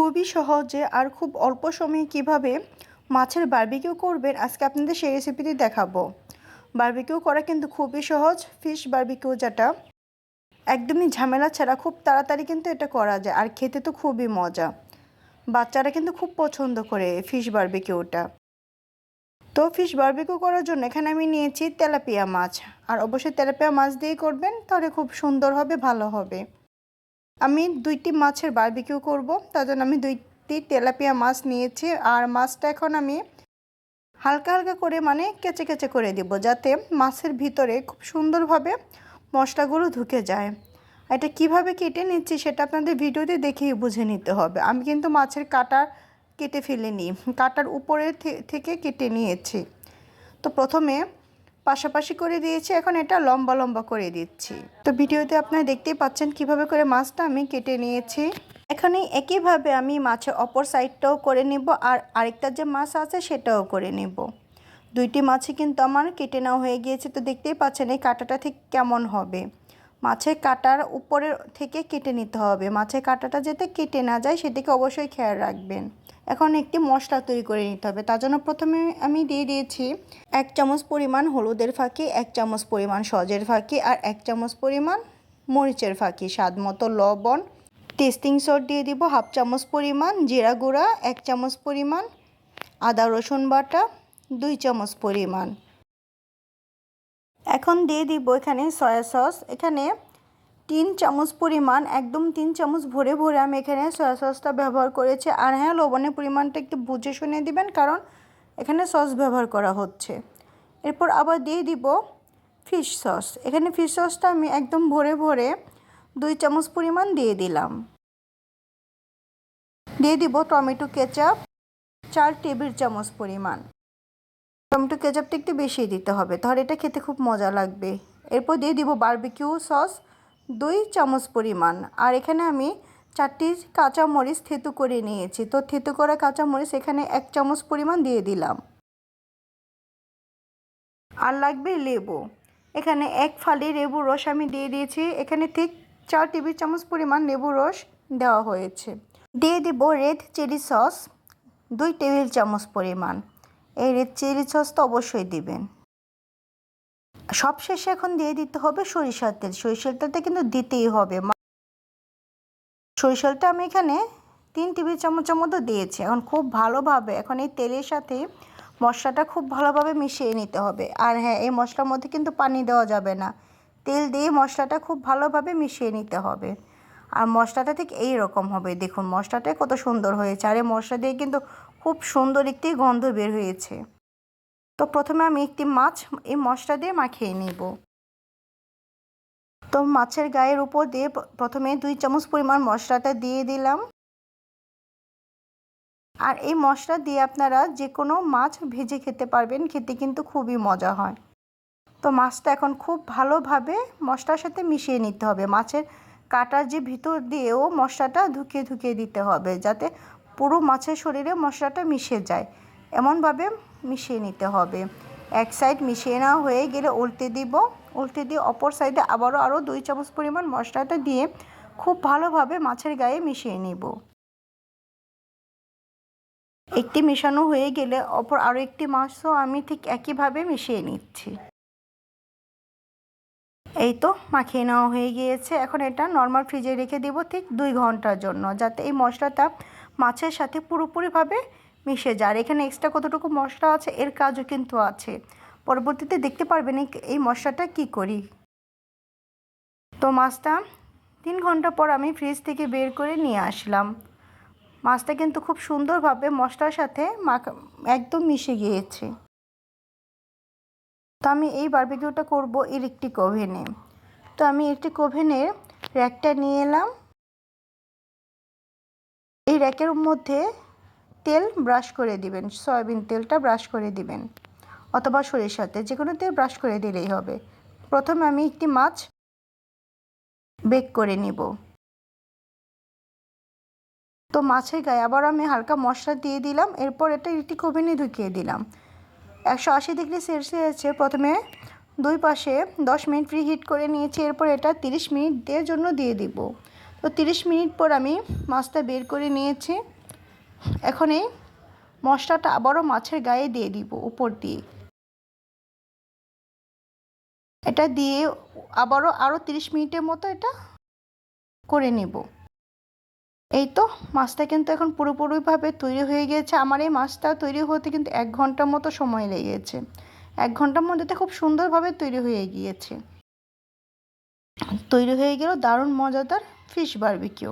খুবই সহজে আর খুব অল্প সময়ে কীভাবে মাছের বারবিকিউ করবেন, আজকে আপনাদের সেই রেসিপিটি দেখাবো। বারবিকিউ করা কিন্তু খুবই সহজ ফিশ বার্বিকিউ যেটা, একদমই ঝামেলা ছাড়া খুব তাড়াতাড়ি কিন্তু এটা করা যায় আর খেতে তো খুবই মজা। বাচ্চারা কিন্তু খুব পছন্দ করে ফিশ বার্বিকিউটা তো ফিশ বারবিকিউ করার জন্য এখানে আমি নিয়েছি তেলাপিয়া মাছ। আর অবশ্যই তেলাপিয়া মাছ দিয়েই করবেন, তাহলে খুব সুন্দর হবে, ভালো হবে। আমি দুইটি মাছের বারবিকিউ করব, তার জন্য আমি দুইটি তেলাপিয়া মাছ নিয়েছি। আর মাছটা এখন আমি হালকা হালকা করে মানে কেচে কেচে করে দিব, যাতে মাছের ভিতরে খুব সুন্দরভাবে মশলাগুলো ঢুকে যায়। এটা কীভাবে কেটে নিচ্ছি সেটা আপনাদের ভিডিওতে দেখেই বুঝে নিতে হবে। আমি কিন্তু মাছের কাটা কেটে ফেলিনি, কাটার উপরে থেকে কেটে নিয়েছি। তো প্রথমে পাশাপাশি করে দিয়েছি, এখন এটা লম্বা লম্বা করে দিচ্ছি। তো ভিডিওতে আপনারা দেখতেই পাচ্ছেন কীভাবে করে মাছটা আমি কেটে নিয়েছি। এখানে একইভাবে আমি মাছের অপর সাইডটাও করে নেব আর আরেকটা যে মাছ আছে সেটাও করে নেব। দুইটি মাছই কিন্তু আমার কেটে নেওয়া হয়ে গিয়েছে, তো দেখতেই পাচ্ছেন এই কাটাটা ঠিক কেমন হবে। মাছের কাটার উপরে থেকে কেটে নিতে হবে। মাছের কাঁটাটা যাতে কেটে না যায় সেদিকে অবশ্যই খেয়াল রাখবেন। এখন একটি মশলা তৈরি করে নিতে হবে। তার জন্য প্রথমে আমি দিয়ে দিয়েছি এক চামচ পরিমাণ হলুদের ফাঁকি, এক চামচ পরিমাণ সজের ফাঁকি আর এক চামচ পরিমাণ মরিচের ফাঁকি। স্বাদ মতো লবণ, টেস্টিং সল্ট দিয়ে দিব হাফ চামচ পরিমাণ জিরা গুঁড়া, এক চামচ পরিমাণ আদা রসুন বাটা, দুই চামচ পরিমাণ এখন দিয়ে দিব এখানে সয়া সস এখানে তিন চামচ পরিমাণ, একদম তিন চামচ ভরে ভরে আমি এখানে সয়া সসটা ব্যবহার করেছি। আর হ্যাঁ লবণের পরিমাণটা একটু বুঝে শুনে দিবেন, কারণ এখানে সস ব্যবহার করা হচ্ছে। এরপর আবার দিয়ে দিব ফিশ সস এখানে ফিশ সসটা আমি একদম ভরে ভরে দুই চামচ পরিমাণ দিয়ে দিলাম। দিয়ে দিব টমেটো কেচাপ, চার টেবিল চামচ পরিমাণ। টমেটো কেচাপটা একটু বেশি দিতে হবে। তাহলে এটা খেতে খুব মজা লাগবে। এরপর দিয়ে দিব বারবিকিউ সস দুই চামচ পরিমাণ। আর এখানে আমি চারটি কাঁচামরিচ থেতু করে নিয়েছি। তো থেতু করা কাঁচামরিচ এখানে এক চামচ পরিমাণ দিয়ে দিলাম। আর লাগবে লেবু। এখানে এক ফালি লেবুর রস আমি দিয়ে দিয়েছি। এখানে ঠিক চার টেবিল চামচ পরিমাণ লেবু রস দেওয়া হয়েছে। দিয়ে দিব রেড চিলি সস দুই টেবিল চামচ পরিমাণ। এই চিলি সস তো অবশ্যই দিবেন। সব শেষে এখন দিয়ে দিতে হবে সরিষার তেল। সরিষার তেলটা কিন্তু দিতেই হবে। সরিষার তেলটা আমি এখানে তিন টেবিল চামচের মতো দিয়েছি। এখন খুব ভালোভাবে এখন এই তেলের সাথে মশলাটা খুব ভালোভাবে মিশিয়ে নিতে হবে। আর হ্যাঁ এই মশলার মধ্যে কিন্তু পানি দেওয়া যাবে না। তেল দিয়ে মশলাটা খুব ভালোভাবে মিশিয়ে নিতে হবে। আর মশলাটা ঠিক এই রকম হবে। দেখুন মশলাটা কত সুন্দর হয়েছে। আর এই মশলা দিয়ে কিন্তু খুব সুন্দর একটি গন্ধ বের হয়েছে। তো প্রথমে আমি একটি মাছ, এই মশলা দিয়ে মাখিয়ে নিব। তো মাছের গায়ের উপর দিয়ে প্রথমে দুই চামচ পরিমাণ মশলাটা দিয়ে দিলাম। আর এই মশলা দিয়ে আপনারা যে কোনো মাছ ভেজে খেতে পারবেন, খেতে কিন্তু খুবই মজা হয়। তো মাছটা এখন খুব ভালোভাবে মশলার সাথে মিশিয়ে নিতে হবে। মাছের কাটার যে ভিতর দিয়েও মশলাটা ধুকিয়ে ধুকিয়ে দিতে হবে, যাতে পুরো মাছের শরীরে মশলাটা মিশে যায়। এমনভাবে মিশিয়ে নিতে হবে। এক সাইড মিশিয়ে নেওয়া হয়ে গেলে উল্টে দিব। উল্টে দিয়ে অপর সাইডে আবারও আরও দুই চামচ পরিমাণ মশলাটা দিয়ে খুব ভালোভাবে মাছের গায়ে মিশিয়ে নিব। একটি মেশানো হয়ে গেলে অপর আরও একটি মাছও আমি ঠিক একইভাবে মিশিয়ে নিচ্ছি। এই তো মাখিয়ে নেওয়া হয়ে গিয়েছে। এখন এটা নর্মাল ফ্রিজে রেখে দেব ঠিক দুই ঘণ্টার জন্য, যাতে এই মশলাটা মাছের সাথে পুরোপুরিভাবে মিশে যায়। আর এখানে এক্সট্রা কতটুকু মশলা আছে, এর কাজও কিন্তু আছে। পরবর্তীতে দেখতে পারবেন এই মশলাটা কি করি। তো মাছটা তিন ঘণ্টা পর আমি ফ্রিজ থেকে বের করে নিয়ে আসলাম। মাছটা কিন্তু খুব সুন্দরভাবে মশলার সাথে মাখা, একদম মিশে গিয়েছে। তো আমি এই বারবিকিউটা করব ইলেকট্রিক ওভেনে তো আমি ইলেকট্রিক ওভেনের র্যাকটা নিয়ে এলাম। এই র্যাকের মধ্যে তেল ব্রাশ করে দিবেন, সয়াবিন তেলটা ব্রাশ করে দিবেন, অথবা সরিষার তেল যে কোনো তেল ব্রাশ করে দিলেই হবে। প্রথমে আমি একটি মাছ বেক করে নিব। তো মাছের গায়ে আবার আমি হালকা মশলা দিয়ে দিলাম, এরপর এটা একটি ওভেনে ঢুকিয়ে দিলাম। একশো আশি ডিগ্রি সেলসিয়াসে প্রথমে দুই পাশে দশ মিনিট প্রি হিট করে নিয়েছি, এরপর এটা তিরিশ মিনিটের জন্য দিয়ে দিব। তো তিরিশ মিনিট পর আমি মাছটা বের করে নিয়েছি। এখন এই মশলাটা আবারও মাছের গায়ে দিয়ে দিব উপর দিয়ে। এটা দিয়ে আবারও আরও তিরিশ মিনিটের মতো এটা করে নেব। এই তো মাছটা কিন্তু এখন পুরোপুরিভাবে তৈরি হয়ে গিয়েছে আমার এই মাছটা তৈরি হতে কিন্তু এক ঘণ্টার মতো সময় লেগেছে। এক ঘণ্টার মধ্যে তো খুব সুন্দরভাবে তৈরি হয়ে গিয়েছে। তৈরি হয়ে গেল দারুণ মজাদার ফিশ বারবিকিউ।